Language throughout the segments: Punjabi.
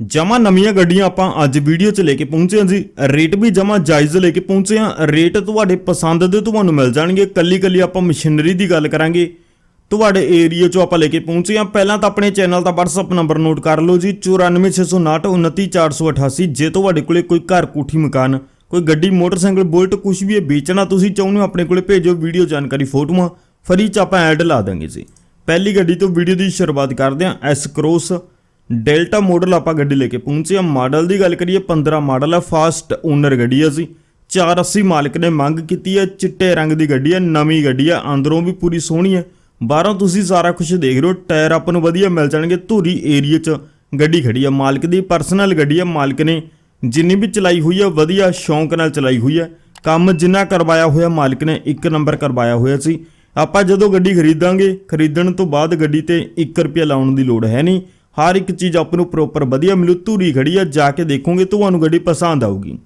ਜਮਾ ਨਵੀਆਂ ਗੱਡੀਆਂ ਆਪਾਂ ਅੱਜ ਵੀਡੀਓ 'ਚ ਲੈ ਕੇ ਪਹੁੰਚੇ ਹਾਂ ਜੀ। ਰੇਟ ਵੀ ਜਮਾ ਜਾਇਜ਼ ਲੈ ਕੇ ਪਹੁੰਚੇ ਹਾਂ। ਰੇਟ ਤੁਹਾਡੇ ਪਸੰਦ ਦੇ ਤੁਹਾਨੂੰ ਮਿਲ ਜਾਣਗੇ। ਕੱਲੀ ਕੱਲੀ ਆਪਾਂ ਮਸ਼ੀਨਰੀ ਦੀ ਗੱਲ ਕਰਾਂਗੇ। ਤੁਹਾਡੇ ਏਰੀਆ 'ਚੋਂ ਆਪਾਂ ਲੈ ਕੇ ਪਹੁੰਚੇ ਹਾਂ। ਪਹਿਲਾਂ ਤਾਂ ਆਪਣੇ ਚੈਨਲ ਦਾ WhatsApp ਨੰਬਰ ਨੋਟ ਕਰ ਲਓ ਜੀ। 9469299488 ਜੇ ਤੁਹਾਡੇ ਕੋਲੇ ਕੋਈ ਘਰ, ਕੋਠੀ, ਮਕਾਨ, ਕੋਈ ਗੱਡੀ, ਮੋਟਰਸਾਈਕਲ, ਬੁਲਟ ਕੁਝ ਵੀ ਇਹ ਵੇਚਣਾ ਤੁਸੀਂ ਚਾਹੁੰਦੇ ਹੋ, ਆਪਣੇ ਕੋਲੇ ਭੇਜੋ। ਵੀਡੀਓ ਜਾਣਕਾਰੀ ਫੋਟੋਆਂ ਫਰੀ 'ਚ ਆਪਾਂ ਐਡ ਲਾ ਦਾਂਗੇ ਜੀ। ਪਹਿਲੀ ਗੱਡੀ ਤੋਂ ਵੀਡੀਓ ਦੀ ਸ਼ੁਰੂਆਤ ਕਰਦੇ ਹਾਂ। ਐਸ ਕ੍ਰੋਸ ਡੈਲਟਾ ਮਾਡਲ ਆਪਾਂ ਗੱਡੀ ਲੈ ਕੇ ਪਹੁੰਚੇ ਹਾਂ। ਮਾਡਲ ਦੀ ਗੱਲ ਕਰੀਏ 15 ਮਾਡਲ ਆ ਫਾਸਟ ਓਨਰ ਗੱਡੀ ਹੈ ਸੀ 480 ਮਾਲਕ ਨੇ ਮੰਗ ਕੀਤੀ ਹੈ, ਚਿੱਟੇ ਰੰਗ ਦੀ ਗੱਡੀ ਹੈ, ਨਵੀਂ ਗੱਡੀ ਹੈ, ਅੰਦਰੋਂ ਵੀ ਪੂਰੀ ਸੋਹਣੀ ਹੈ। ਬਾਹਰੋਂ ਤੁਸੀਂ ਸਾਰਾ ਕੁਝ ਦੇਖ ਰਹੇ ਹੋ, ਟਾਇਰ ਆਪਾਂ ਨੂੰ ਵਧੀਆ ਮਿਲ ਜਾਣਗੇ, ਧੂਰੀ ਏਰੀਆ 'ਚ ਗੱਡੀ ਖੜੀ ਹੈ। ਮਾਲਕ ਦੀ ਪਰਸਨਲ ਗੱਡੀ ਹੈ, ਮਾਲਕ ਨੇ ਜਿੰਨੀ ਵੀ ਚਲਾਈ ਹੋਈ ਹੈ, ਵਧੀਆ ਸ਼ੌਂਕ ਨਾਲ ਚਲਾਈ ਹੋਈ ਹੈ। ਕੰਮ ਜਿੰਨਾ ਕਰਵਾਇਆ ਹੋਇਆ ਮਾਲਕ ਨੇ, ਇੱਕ ਨੰਬਰ ਕਰਵਾਇਆ ਹੋਇਆ ਸੀ। ਆਪਾਂ ਜਦੋਂ ਗੱਡੀ ਖਰੀਦਾਂਗੇ, ਖਰੀਦਣ ਤੋਂ ਬਾਅਦ ਗੱਡੀ ਤੇ 1 ਰੁਪਿਆ ਲਾਉਣ ਦੀ ਲੋੜ ਹੈ ਨਹੀਂ। ਹਰ ਇੱਕ ਚੀਜ਼ ਆਪ ਨੂੰ ਪ੍ਰੋਪਰ ਵਧੀਆ ਮਿਲੂ, ਧੂਰੀ ਖੜੀ ਆ, ਜਾ ਕੇ ਦੇਖੋਗੇ ਤੁਹਾਨੂੰ ਗੱਡੀ ਪਸੰਦ ਆਊਗੀ।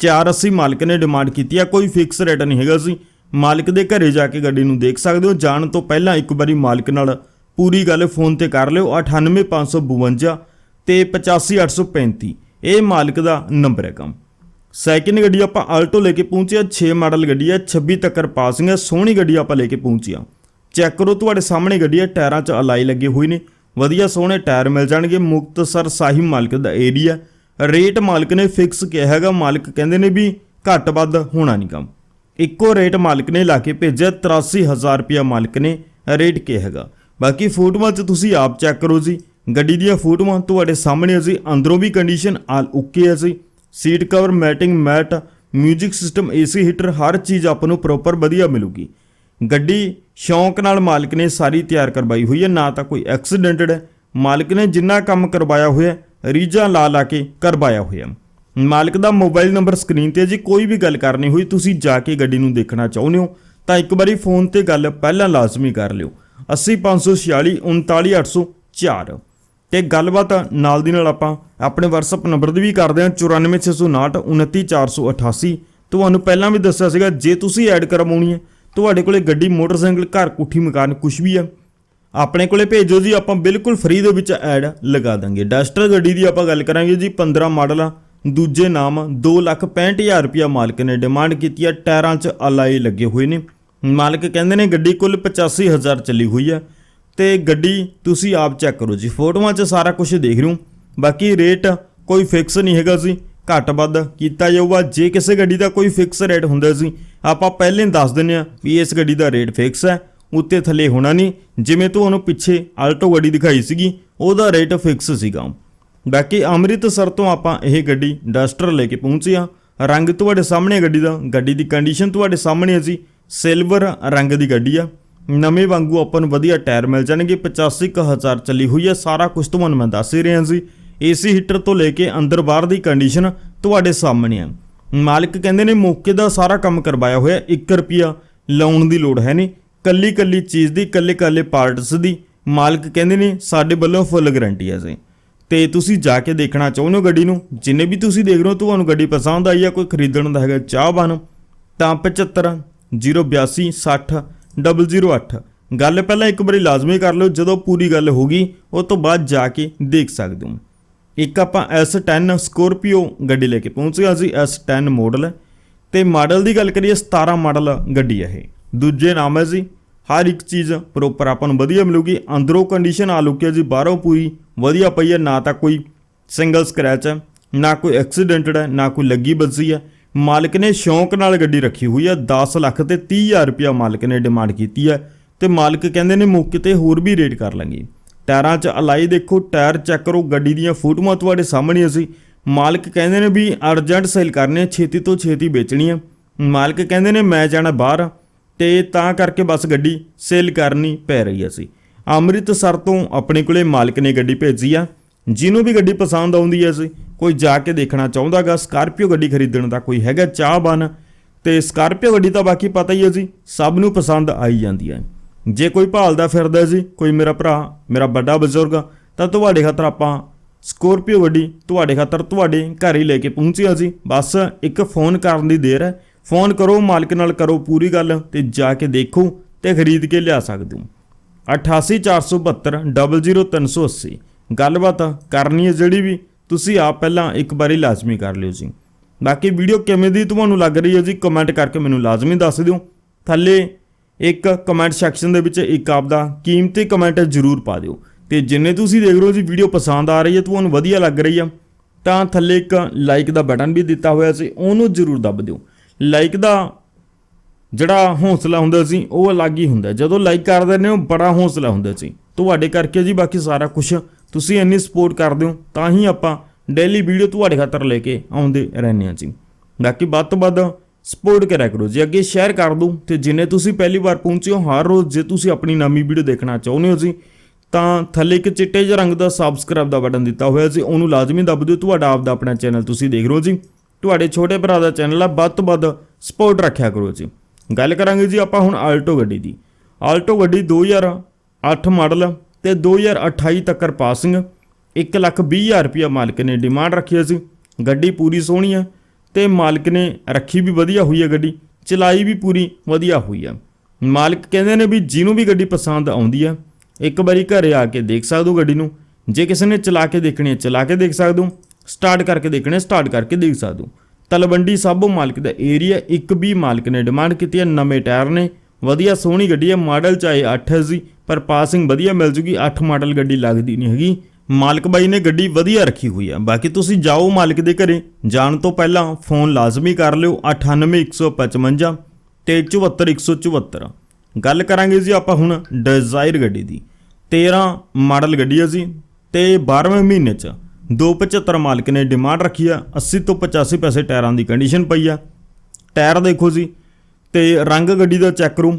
480 ਮਾਲਕ ਨੇ ਡਿਮਾਂਡ ਕੀਤੀ ਆ, ਕੋਈ ਫਿਕਸ ਰੇਟ ਨਹੀਂ ਹੈਗਾ ਸੀ। ਮਾਲਕ ਦੇ ਘਰੇ ਜਾ ਕੇ ਗੱਡੀ ਨੂੰ ਦੇਖ ਸਕਦੇ ਹੋ, ਜਾਣ ਤੋਂ ਪਹਿਲਾਂ ਇੱਕ ਵਾਰੀ ਮਾਲਕ ਨਾਲ ਪੂਰੀ ਗੱਲ ਫੋਨ ਤੇ ਕਰ ਲਿਓ 98552 ਤੇ 85835 ਇਹ ਮਾਲਕ ਦਾ ਨੰਬਰ ਹੈ ਕੰਮ। ਸੈਕਿੰਡ ਗੱਡੀ ਆਪਾਂ ਆਲਟੋ ਲੈ ਕੇ ਪਹੁੰਚਿਆ ਆ 6 ਮਾਡਲ ਗੱਡੀ ਹੈ 26 ਤੱਕਰ ਪਾਸਿੰਗ ਹੈ ਸੋਹਣੀ ਗੱਡੀ ਆਪਾਂ ਲੈ ਕੇ ਪਹੁੰਚਿਆ ਚੈੱਕ ਕਰੋ, ਤੁਹਾਡੇ ਸਾਹਮਣੇ ਗੱਡੀ ਹੈ ਟਾਇਰਾਂ 'ਚ ਅਲਾਈ ਲੱਗੇ ਹੋਏ ਨੇ। ਵਧੀਆ ਸੋਹਣੇ ਟਾਇਰ ਮਿਲ ਜਾਣਗੇ। ਮੁਕਤਸਰ ਸਾਹਿਬ ਮਾਲਕ ਦਾ ਏਰੀਆ। ਰੇਟ ਮਾਲਕ ਨੇ ਫਿਕਸ ਕਿਹਾ ਹੈਗਾ। ਮਾਲਕ ਕਹਿੰਦੇ ਨੇ ਵੀ ਘੱਟ ਵੱਧ ਹੋਣਾ ਨਹੀਂ ਕੰਮ। ਇੱਕੋ ਰੇਟ ਮਾਲਕ ਨੇ ਲਾ ਕੇ ਭੇਜਿਆ। 83000 ਰੁਪਇਆ ਮਾਲਕ ਨੇ ਰੇਟ ਕਿਹਾ ਹੈਗਾ। ਬਾਕੀ ਫੋਟੋਆਂ 'ਚ ਤੁਸੀਂ ਆਪ ਚੈੱਕ ਕਰੋ ਜੀ। ਗੱਡੀ ਦੀਆਂ ਫੋਟੋਆਂ ਤੁਹਾਡੇ ਸਾਹਮਣੇ ਅਸੀਂ ਅੰਦਰੋਂ ਵੀ ਕੰਡੀਸ਼ਨ ਆਲ ਓਕੇ ਹੈ ਜੀ। Seat cover matting mat 뮤직 system AC heater ਹਰ ਚੀਜ਼ ਆਪਾਂ ਨੂੰ ਪ੍ਰੋਪਰ ਵਧੀਆ ਮਿਲੂਗੀ। ਗੱਡੀ ਸ਼ੌਂਕ ਨਾਲ ਮਾਲਕ ਨੇ ਸਾਰੀ ਤਿਆਰ ਕਰਵਾਈ ਹੋਈ ਹੈ, ਨਾ ਤਾਂ ਕੋਈ ਐਕਸੀਡੈਂਟਡ ਹੈ ਮਾਲਕ ਨੇ ਜਿੰਨਾ ਕੰਮ ਕਰਵਾਇਆ ਹੋਇਆ ਰੀਜਾਂ ਲਾ ਲਾ ਕੇ ਕਰਵਾਇਆ ਹੋਇਆ ਮਾਲਕ ਦਾ ਮੋਬਾਈਲ ਨੰਬਰ ਸਕਰੀਨ ਤੇ ਹੈ ਜੀ, ਕੋਈ ਵੀ ਗੱਲ ਕਰਨੀ ਹੋਈ ਤੁਸੀਂ ਜਾ ਕੇ ਗੱਡੀ ਨੂੰ ਦੇਖਣਾ ਚਾਹੁੰਦੇ ਹੋ, ਤਾਂ ਇੱਕ ਵਾਰੀ ਫੋਨ ਤੇ ਗੱਲ ਪਹਿਲਾਂ ਲਾਜ਼ਮੀ ਕਰ ਲਿਓ। 80546 39804 ਤੇ ਗੱਲਬਾਤ ਨਾਲ ਦੀ ਨਾਲ ਆਪਾਂ ਆਪਣੇ WhatsApp ਨੰਬਰ ਦੀ ਵੀ ਕਰਦੇ ਹਾਂ 94659 29488 ਤੁਹਾਨੂੰ ਪਹਿਲਾਂ ਵੀ ਦੱਸਿਆ ਸੀਗਾ, ਜੇ ਤੁਸੀਂ ਐਡ ਕਰਵਾਉਣੀ ਹੈ ਤੁਹਾਡੇ ਕੋਲੇ ਗੱਡੀ, ਮੋਟਰਸਾਈਕਲ, ਘਰ, ਕੋਠੀ, ਮਕਾਨ ਕੁਝ ਵੀ ਹੈ ਆਪਣੇ ਕੋਲੇ ਭੇਜੋ ਜੀ, ਆਪਾਂ ਬਿਲਕੁਲ ਫ੍ਰੀ ਦੇ ਵਿੱਚ ਐਡ ਲਗਾ ਦਾਂਗੇ। ਡਸਟਰ ਗੱਡੀ ਦੀ ਆਪਾਂ ਗੱਲ ਕਰਾਂਗੇ ਜੀ 15 ਮਾਡਲ ਆ। ਦੂਜੇ ਨਾਮ 265000 ਰੁਪਇਆ ਮਾਲਕ ਨੇ ਡਿਮਾਂਡ ਕੀਤੀ ਆ, ਟਾਇਰਾਂ 'ਚ ਅਲਾਈ ਲੱਗੇ ਹੋਏ ਨੇ। ਮਾਲਕ ਕਹਿੰਦੇ ਨੇ ਗੱਡੀ ਕੁੱਲ 85000 ਚੱਲੀ ਹੋਈ ਹੈ ਤੇ ਗੱਡੀ ਤੁਸੀਂ ਆਪ ਚੈੱਕ ਕਰੋ ਜੀ, ਫੋਟੋਆਂ 'ਚ ਸਾਰਾ ਕੁਝ ਦੇਖ ਰਹੇ ਹੋ। ਬਾਕੀ ਰੇਟ ਕੋਈ ਫਿਕਸ ਨਹੀਂ ਹੈਗਾ ਜੀ। ਘੱਟ ਵੱਧ ਕੀਤਾ ਜਾਊਗਾ। ਜੇ ਕਿਸੇ ਗੱਡੀ ਦਾ ਕੋਈ ਫਿਕਸ ਰੇਟ ਹੁੰਦਾ ਸੀ, ਆਪਾਂ ਪਹਿਲਾਂ ਦੱਸ ਦਿੰਨੇ ਆ ਵੀ ਇਸ ਗੱਡੀ ਦਾ ਰੇਟ ਫਿਕਸ ਹੈ, ਉੱਤੇ ਥੱਲੇ ਹੋਣਾ ਨਹੀਂ। ਜਿਵੇਂ ਤੁਹਾਨੂੰ ਪਿੱਛੇ ਆਲਟੋ ਗੱਡੀ ਦਿਖਾਈ ਸੀਗੀ, ਉਹਦਾ ਰੇਟ ਫਿਕਸ ਸੀਗਾ। ਬਾਕੀ ਅੰਮ੍ਰਿਤਸਰ ਤੋਂ ਆਪਾਂ ਇਹ ਗੱਡੀ ਡਸਟਰ ਲੈ ਕੇ ਪਹੁੰਚੇ ਆ ਰੰਗ ਤੁਹਾਡੇ ਸਾਹਮਣੇ ਗੱਡੀ ਦਾ। ਗੱਡੀ ਦੀ ਕੰਡੀਸ਼ਨ ਤੁਹਾਡੇ ਸਾਹਮਣੇ ਸੀ ਸਿਲਵਰ ਰੰਗ ਦੀ ਗੱਡੀ ਆ। ਨਵੇਂ ਵਾਂਗੂ ਆਪਾਂ ਨੂੰ ਵਧੀਆ ਟਾਇਰ ਮਿਲ ਜਾਣਗੇ। 85000 ਚੱਲੀ ਹੋਈ ਆ। ਸਾਰਾ ਕੁਝ ਤੁਹਾਨੂੰ ਮੈਂ ਦੱਸ ਹੀ ਰਿਹਾ ਸੀ ਏਸੀ ਹੀਟਰ ਤੋਂ ਲੈ ਕੇ ਅੰਦਰ ਬਾਹਰ ਦੀ ਕੰਡੀਸ਼ਨ ਤੁਹਾਡੇ ਸਾਹਮਣੇ ਆ। ਮਾਲਕ ਕਹਿੰਦੇ ਨੇ ਮੌਕੇ ਦਾ ਸਾਰਾ ਕੰਮ ਕਰਵਾਇਆ ਹੋਇਆ 1 ਰੁਪਿਆ ਲਾਉਣ ਦੀ ਲੋੜ ਹੈ ਨਹੀਂ। ਕੱਲੀ ਕੱਲੀ ਚੀਜ਼ ਦੀ ਕੱਲੇ ਕੱਲੇ ਪਾਰਟਸ ਦੀ ਮਾਲਕ ਕਹਿੰਦੇ ਨੇ ਸਾਡੇ ਵੱਲੋਂ ਫੁੱਲ ਗਾਰੰਟੀ ਹੈ ਜੀ। ਤੇ ਤੁਸੀਂ ਜਾ ਕੇ ਦੇਖਣਾ ਚਾਹੁੰਦੇ ਹੋ ਗੱਡੀ ਨੂੰ, ਜਿੰਨੇ ਵੀ ਤੁਸੀਂ ਦੇਖ ਰਹੇ ਹੋ ਤੁਹਾਨੂੰ ਗੱਡੀ ਪਸੰਦ ਆਈ ਹੈ ਕੋਈ ਖਰੀਦਣ ਦਾ ਹੈਗਾ ਚਾਹਵਾਨ ਤਾਂ 75 082 60 008 ਗੱਲ ਪਹਿਲਾਂ ਇੱਕ ਵਾਰੀ ਲਾਜ਼ਮੀ ਕਰ ਲਿਓ, ਜਦੋਂ ਪੂਰੀ ਗੱਲ ਹੋ ਗਈ, ਉਹ ਤੋਂ ਬਾਅਦ ਜਾ ਕੇ ਦੇਖ ਸਕਦੇ ਹੋ। ਇੱਕ ਆਪਾਂ S10 ਸਕੋਰਪੀਓ ਗੱਡੀ ਲੈ ਕੇ ਪਹੁੰਚੇ ਹਾਂ ਜੀ, S10 ਮਾਡਲ ਹੈ। ਤੇ ਮਾਡਲ ਦੀ ਗੱਲ ਕਰੀਏ 17 ਮਾਡਲ ਗੱਡੀ ਹੈ ਇਹ। ਦੂਜੇ ਨਾਮ ਹੈ ਜੀ, ਹਰ ਇੱਕ ਚੀਜ਼ ਪ੍ਰੋਪਰ ਆਪਾਂ ਨੂੰ ਵਧੀਆ ਮਿਲੂਗੀ। ਅੰਦਰੋਂ ਕੰਡੀਸ਼ਨ ਆ ਲੁਕੀ ਹੈ ਜੀ, ਬਾਹਰੋਂ ਪੂਰੀ ਵਧੀਆ ਪਈ ਹੈ, ਨਾ ਤਾਂ ਕੋਈ ਸਿੰਗਲ ਸਕ੍ਰੈਚ ਹੈ, ਨਾ ਕੋਈ ਐਕਸੀਡੈਂਟਡ ਹੈ, ਨਾ ਕੋਈ ਲੱਗੀ ਬੱਜੀ ਹੈ। ਮਾਲਕ ਨੇ ਸ਼ੌਂਕ ਨਾਲ ਗੱਡੀ ਰੱਖੀ ਹੋਈ ਹੈ 10 ਲੱਖ ਤੇ 30000 ਰੁਪਇਆ ਮਾਲਕ ਨੇ ਡਿਮਾਂਡ ਕੀਤੀ ਹੈ। ਤੇ ਮਾਲਕ ਕਹਿੰਦੇ ਨੇ ਮੌਕੇ ਤੇ ਹੋਰ ਵੀ ਰੇਟ ਕਰ ਲਾਂਗੇ। ਟਾਇਰਾਂ 'ਚ ਅਲਾਈ ਦੇਖੋ, ਟਾਇਰ ਚੈੱਕ ਕਰੋ, ਗੱਡੀ ਦੀਆਂ ਫੋਟੋਆਂ ਤੁਹਾਡੇ ਸਾਹਮਣੇ ਅਸੀਂ। ਮਾਲਕ ਕਹਿੰਦੇ ਨੇ ਵੀ ਅਰਜੈਂਟ ਸੇਲ ਕਰਨੇ ਛੇਤੀ ਤੋਂ ਛੇਤੀ ਵੇਚਣੀ ਆ। ਮਾਲਕ ਕਹਿੰਦੇ ਨੇ, ਮੈਂ ਜਾਣਾ ਬਾਹਰ ਤੇ ਤਾਂ ਕਰਕੇ ਬਸ ਗੱਡੀ ਸੇਲ ਕਰਨੀ ਪੈ ਰਹੀ ਹੈ ਸੀ ਅੰਮ੍ਰਿਤਸਰ ਤੋਂ ਆਪਣੇ ਕੋਲੇ ਮਾਲਕ ਨੇ ਗੱਡੀ ਭੇਜੀ ਆ, ਜਿਹਨੂੰ ਵੀ ਗੱਡੀ ਪਸੰਦ ਆਉਂਦੀ ਹੈ ਸੀ ਕੋਈ ਜਾ ਕੇ ਦੇਖਣਾ ਚਾਹੁੰਦਾਗਾ, ਸਕਾਰਪੀਓ ਗੱਡੀ ਖਰੀਦਣ ਦਾ ਕੋਈ ਹੈਗਾ ਚਾਹਬਾਨ ਤੇ ਸਕਾਰਪੀਓ ਗੱਡੀ ਤਾਂ ਬਾਕੀ ਪਤਾ ਹੀ ਹੈ ਜੀ, ਸਭ ਨੂੰ ਪਸੰਦ ਆਈ ਜਾਂਦੀ ਹੈ ਜੇ ਕੋਈ ਭਾਲਦਾ ਫਿਰਦਾ ਜੀ ਕੋਈ ਮੇਰਾ ਭਰਾ, ਮੇਰਾ ਵੱਡਾ ਬਜ਼ੁਰਗ, ਤਾਂ ਤੁਹਾਡੇ ਖਾਤਰ ਆਪਾਂ ਸਕੋਰਪੀਓ ਗੱਡੀ ਤੁਹਾਡੇ ਖਾਤਰ ਤੁਹਾਡੇ ਘਰ ਹੀ ਲੈ ਕੇ ਪਹੁੰਚਿਆ ਸੀ। ਬਸ ਇੱਕ ਫੋਨ ਕਰਨ ਦੀ ਦੇਰ ਹੈ। ਫੋਨ ਕਰੋ, ਮਾਲਕ ਨਾਲ ਕਰੋ ਪੂਰੀ ਗੱਲ ਤੇ ਜਾ ਕੇ ਦੇਖੋ ਤੇ ਖਰੀਦ ਕੇ ਲਿਆ ਸਕਦੇ ਹੋ। 88472 00380 ਗੱਲਬਾਤ ਕਰਨੀ ਹੈ ਜਿਹੜੀ ਵੀ, ਤੁਸੀਂ ਆਪ ਪਹਿਲਾਂ ਇੱਕ ਵਾਰੀ ਲਾਜ਼ਮੀ ਕਰ ਲਿਓ ਜੀ। ਬਾਕੀ ਵੀਡੀਓ ਕਿਵੇਂ ਦੀ ਤੁਹਾਨੂੰ ਲੱਗ ਰਹੀ ਹੈ ਜੀ ਕਮੈਂਟ ਕਰਕੇ ਮੈਨੂੰ ਲਾਜ਼ਮੀ ਦੱਸ ਦਿਓ। ਥੱਲੇ ਇੱਕ ਕਮੈਂਟ ਸੈਕਸ਼ਨ ਦੇ ਵਿੱਚ ਇੱਕ ਆਪਦਾ ਕੀਮਤੀ ਕਮੈਂਟ ਜ਼ਰੂਰ ਪਾ ਦਿਓ। ਤੇ ਜਿੰਨੇ ਤੁਸੀਂ ਦੇਖ ਰਹੇ ਹੋ ਜੀ ਵੀਡੀਓ ਪਸੰਦ ਆ ਰਹੀ ਹੈ, ਤੁਹਾਨੂੰ ਵਧੀਆ ਲੱਗ ਰਹੀ ਹੈ ਤਾਂ ਥੱਲੇ ਇੱਕ ਲਾਈਕ ਦਾ ਬਟਨ ਵੀ ਦਿੱਤਾ ਹੋਇਆ ਸੀ, ਉਹਨੂੰ ਜ਼ਰੂਰ ਦੱਬ ਦਿਓ। ਲਾਈਕ ਦਾ ਜਿਹੜਾ ਹੌਸਲਾ ਹੁੰਦਾ ਸੀ, ਉਹ ਅਲੱਗ ਹੀ ਹੁੰਦਾ। ਜਦੋਂ ਲਾਈਕ ਕਰ ਦਿੰਦੇ ਹੋ, ਬੜਾ ਹੌਸਲਾ ਹੁੰਦਾ ਸੀ। ਤੁਹਾਡੇ ਕਰਕੇ ਜੀ ਬਾਕੀ ਸਾਰਾ ਕੁਝ ਤੁਸੀਂ ਇੰਨੀ ਸਪੋਰਟ ਕਰਦੇ ਹੋ, ਤਾਂ ਹੀ ਆਪਾਂ ਡੇਲੀ ਵੀਡੀਓ ਤੁਹਾਡੇ ਖਾਤਰ ਲੈ ਕੇ ਆਉਂਦੇ ਰਹਿੰਦੇ ਹਾਂ ਜੀ। ਬਾਕੀ ਵੱਧ ਤੋਂ ਵੱਧ ਸਪੋਰਟ ਕਰਿਆ ਕਰੋ। ਜੇ ਅੱਗੇ ਸ਼ੇਅਰ ਕਰ ਦਿਓ ਤੇ ਜਿੰਨੇ ਤੁਸੀਂ ਪਹਿਲੀ ਵਾਰ ਪਹੁੰਚੇ ਹੋ, ਹਰ ਰੋਜ਼ ਜੇ ਤੁਸੀਂ ਆਪਣੀ ਨਵੀਂ ਵੀਡੀਓ ਦੇਖਣਾ ਚਾਹੁੰਦੇ ਹੋ ਜੀ, ਤਾਂ ਥੱਲੇ ਇੱਕ ਚਿੱਟੇ ਜਿਹੇ ਰੰਗ ਦਾ ਸਬਸਕ੍ਰਾਈਬ ਦਾ ਬਟਨ ਦਿੱਤਾ ਹੋਇਆ ਸੀ ਉਹਨੂੰ ਲਾਜ਼ਮੀ ਦੱਬ ਦਿਓ। ਤੁਹਾਡਾ ਆਪਦਾ ਆਪਣਾ ਚੈਨਲ ਤੁਸੀਂ ਦੇਖ ਰਹੇ ਹੋ ਜੀ। ਤੁਹਾਡੇ ਛੋਟੇ ਭਰਾ ਦਾ ਚੈਨਲ ਆ। ਵੱਧ ਤੋਂ ਵੱਧ ਸਪੋਰਟ ਰੱਖਿਆ ਕਰੋ ਜੀ। ਗੱਲ ਕਰਾਂਗੇ ਜੀ ਆਪਾਂ ਹੁਣ ਆਲਟੋ ਗੱਡੀ ਦੀ। ਆਲਟੋ ਗੱਡੀ 2008 ਮਾਡਲ ਤੇ 2028 ਤੱਕ ਪਾਸਿੰਗ। 1 ਲੱਖ 20 ਹਜ਼ਾਰ ਰੁਪਇਆ ਮਾਲਕ ਨੇ ਡਿਮਾਂਡ ਰੱਖੀ ਸੀ ਗੱਡੀ ਪੂਰੀ ਸੋਹਣੀ ਹੈ। ਤੇ ਮਾਲਕ ਨੇ ਰੱਖੀ ਵੀ ਵਧੀਆ ਹੋਈ ਹੈ ਗੱਡੀ, ਚਲਾਈ ਵੀ ਪੂਰੀ ਵਧੀਆ ਹੋਈ ਆ। ਮਾਲਕ ਕਹਿੰਦੇ ਨੇ ਵੀ ਜਿਹਨੂੰ ਵੀ ਗੱਡੀ ਪਸੰਦ ਆਉਂਦੀ ਆ, ਇੱਕ ਵਾਰੀ ਘਰੇ ਆ ਕੇ ਦੇਖ ਸਕਦੇ ਹੋ ਗੱਡੀ ਨੂੰ, ਜੇ ਕਿਸੇ ਨੇ ਚਲਾ ਕੇ ਦੇਖਣੀ ਹੈ, ਚਲਾ ਕੇ ਦੇਖ ਸਕਦੇ ਹੋ ਸਟਾਰਟ ਕਰਕੇ ਦੇਖਣੇ ਸਟਾਰਟ ਕਰਕੇ ਦੇਖ ਸਕਦੇ। ਹੋ ਤਲਵੰਡੀ ਸਾਬੋ ਮਾਲਕ ਦਾ ਏਰੀਆ, ਇੱਕ ਵੀ ਮਾਲਕ ਨੇ ਡਿਮਾਂਡ ਕੀਤੀ ਹੈ, ਨਵੇਂ ਟਾਇਰ ਨੇ, ਵਧੀਆ ਸੋਹਣੀ ਗੱਡੀ ਹੈ, ਮਾਡਲ ਚਾਹੇ 8 ਹੈ ਜੀ, ਪਰ ਪਾਸਿੰਗ ਵਧੀਆ ਮਿਲ ਜੂਗੀ 8 ਮਾਡਲ ਗੱਡੀ ਲੱਗਦੀ ਨਹੀਂ ਹੈਗੀ। ਮਾਲਕ ਬਾਈ ਨੇ ਗੱਡੀ ਵਧੀਆ ਰੱਖੀ ਹੋਈ ਹੈ ਬਾਕੀ ਤੁਸੀਂ ਜਾਓ ਮਾਲਕ ਦੇ ਘਰੇ। ਜਾਣ ਤੋਂ ਪਹਿਲਾਂ ਫੋਨ ਲਾਜ਼ਮੀ ਕਰ ਲਿਓ 98155 ਤੇ 74174 ਗੱਲ ਕਰਾਂਗੇ ਜੀ ਆਪਾਂ ਹੁਣ ਡਿਜ਼ਾਇਰ ਗੱਡੀ ਦੀ। 13 ਮਾਡਲ ਗੱਡੀ ਆ ਜੀ ਤੇ 12ਵੇਂ ਮਹੀਨੇ ਚ 275 ਮਾਲਕ ਨੇ ਡਿਮਾਂਡ ਰੱਖੀ ਆ। 80 ਤੋਂ 85 ਪੈਸੇ ਟਾਇਰਾਂ ਦੀ ਕੰਡੀਸ਼ਨ ਪਈ ਆ। ਟਾਇਰ ਦੇਖੋ ਜੀ ਤੇ ਰੰਗ ਗੱਡੀ ਦਾ ਚੈੱਕ ਕਰੋ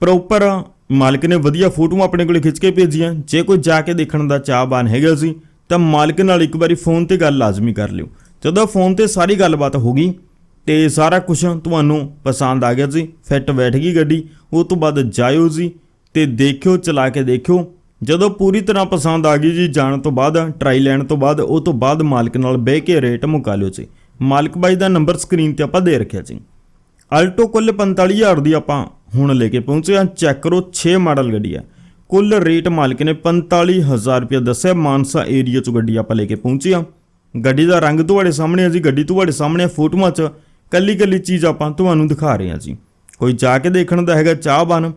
ਪ੍ਰੋਪਰ ਮਾਲਕ ਨੇ ਵਧੀਆ ਫੋਟੋਆਂ ਆਪਣੇ ਕੋਲੇ ਖਿੱਚ ਕੇ ਭੇਜੀਆਂ। ਜੇ ਕੋਈ ਜਾ ਕੇ ਦੇਖਣ ਦਾ ਚਾਹਵਾਨ ਹੈਗਾ ਸੀ, ਤਾਂ ਮਾਲਕ ਨਾਲ ਇੱਕ ਵਾਰੀ ਫੋਨ ਤੇ ਗੱਲ ਲਾਜ਼ਮੀ ਕਰ ਲਿਓ। ਜਦੋਂ ਫੋਨ ਤੇ ਸਾਰੀ ਗੱਲਬਾਤ ਹੋ ਗਈ, ਤੇ ਸਾਰਾ ਕੁਝ ਤੁਹਾਨੂੰ ਪਸੰਦ ਆ ਗਿਆ ਜੀ ਫਿੱਟ ਬੈਠ ਗਈ ਗੱਡੀ, ਉਹ ਤੋਂ ਬਾਅਦ ਜਾਇਓ ਜੀ, ਤੇ ਦੇਖਿਓ, ਚਲਾ ਕੇ ਦੇਖਿਓ। ਜਦੋਂ ਪੂਰੀ ਤਰ੍ਹਾਂ ਪਸੰਦ ਆ ਗਈ ਜੀ, ਜਾਣ ਤੋਂ ਬਾਅਦ ਟਰਾਈ ਲੈਣ ਤੋਂ ਬਾਅਦ, ਉਹ ਤੋਂ ਬਾਅਦ ਮਾਲਕ ਨਾਲ ਬਹਿ ਕੇ ਰੇਟ ਮੁਕਾ ਲਿਓ ਜੀ। ਮਾਲਕ ਬਾਈ ਦਾ ਨੰਬਰ ਸਕਰੀਨ ਤੇ ਆਪਾਂ ਦੇ ਰੱਖਿਆ ਜੀ। ਅਲਟੋ ਕੁੱਲ 45000 ਦੀ ਆਪਾਂ ਹੁਣ ਲੈ ਕੇ ਪਹੁੰਚੇ ਹਾਂ। ਚੈੱਕ ਕਰੋ 6 ਮਾਡਲ ਗੱਡੀ ਹੈ ਕੁੱਲ ਰੇਟ ਮਾਲਕ ਨੇ 45000 ਰੁਪਏ ਦੱਸਿਆ। ਮਾਨਸਾ ਏਰੀਆ ਚ ਗੱਡੀ ਆਪਾਂ ਲੈ ਕੇ ਪਹੁੰਚੇ ਹਾਂ। ਗੱਡੀ ਦਾ ਰੰਗ ਤੁਹਾਡੇ ਸਾਹਮਣੇ ਹੈ ਜੀ। ਗੱਡੀ ਤੁਹਾਡੇ ਸਾਹਮਣੇ ਫੋਟੋਆਂ 'ਚ। ਕੱਲੀ ਕੱਲੀ ਚੀਜ਼ ਆਪਾਂ ਤੁਹਾਨੂੰ ਦਿਖਾ ਰਹੇ ਹਾਂ ਜੀ। ਕੋਈ ਜਾ ਕੇ ਦੇਖਣ ਦਾ ਹੈਗਾ ਚਾਹਵਾਨ,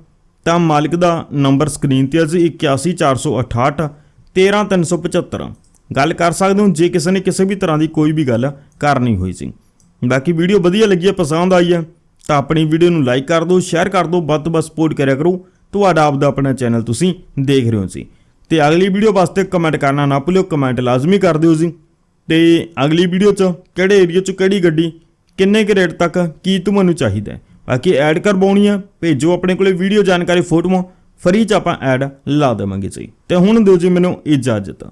ਤਾਂ ਮਾਲਕ ਦਾ ਨੰਬਰ ਸਕਰੀਨ ਤੇ ਹੈ ਜੀ। 81468 13375 ਗੱਲ ਕਰ ਸਕਦੇ ਹੋ, ਜੇ ਕਿਸੇ ਨੇ ਕਿਸੇ ਵੀ ਤਰ੍ਹਾਂ ਦੀ ਕੋਈ ਵੀ ਗੱਲ ਕਰਨੀ ਹੋਈ ਸੀ। ਬਾਕੀ ਵੀਡੀਓ ਵਧੀਆ ਲੱਗੀ ਹੈ ਪਸੰਦ ਆਈ ਹੈ ਤਾਂ ਆਪਣੀ ਵੀਡੀਓ ਨੂੰ ਲਾਈਕ ਕਰ ਦਿਓ ਸ਼ੇਅਰ ਕਰ ਦਿਓ, ਵੱਧ ਤੋਂ ਵੱਧ ਸਪੋਰਟ ਕਰਿਆ ਕਰੋ। ਤੁਹਾਡਾ ਆਪਦਾ ਆਪਣਾ ਚੈਨਲ ਤੁਸੀਂ ਦੇਖ ਰਹੇ ਹੋ ਜੀ। ਤੇ ਅਗਲੀ ਵੀਡੀਓ ਵਾਸਤੇ ਕਮੈਂਟ ਕਰਨਾ ਨਾ ਭੁੱਲਿਓ ਕਮੈਂਟ ਲਾਜ਼ਮੀ ਕਰ ਦਿਓ ਜੀ। ਤੇ ਅਗਲੀ ਵੀਡੀਓ 'ਚ ਕਿਹੜੇ ਏਰੀਆ 'ਚ ਕਿਹੜੀ ਗੱਡੀ, ਕਿੰਨੇ ਕੁ ਰੇਟ ਤੱਕ ਕੀ ਤੁਹਾਨੂੰ ਚਾਹੀਦਾ ਬਾਕੀ ਐਡ ਕਰਵਾਉਣੀ ਆ, ਭੇਜੋ ਆਪਣੇ ਕੋਲੇ ਵੀਡੀਓ ਜਾਣਕਾਰੀ ਫੋਟੋਆਂ ਫਰੀ 'ਚ ਆਪਾਂ ਐਡ ਲਾ ਦੇਵਾਂਗੇ ਜੀ। ਤੇ ਹੁਣ ਦਿਓ ਜੀ ਮੈਨੂੰ ਇਜਾਜ਼ਤ।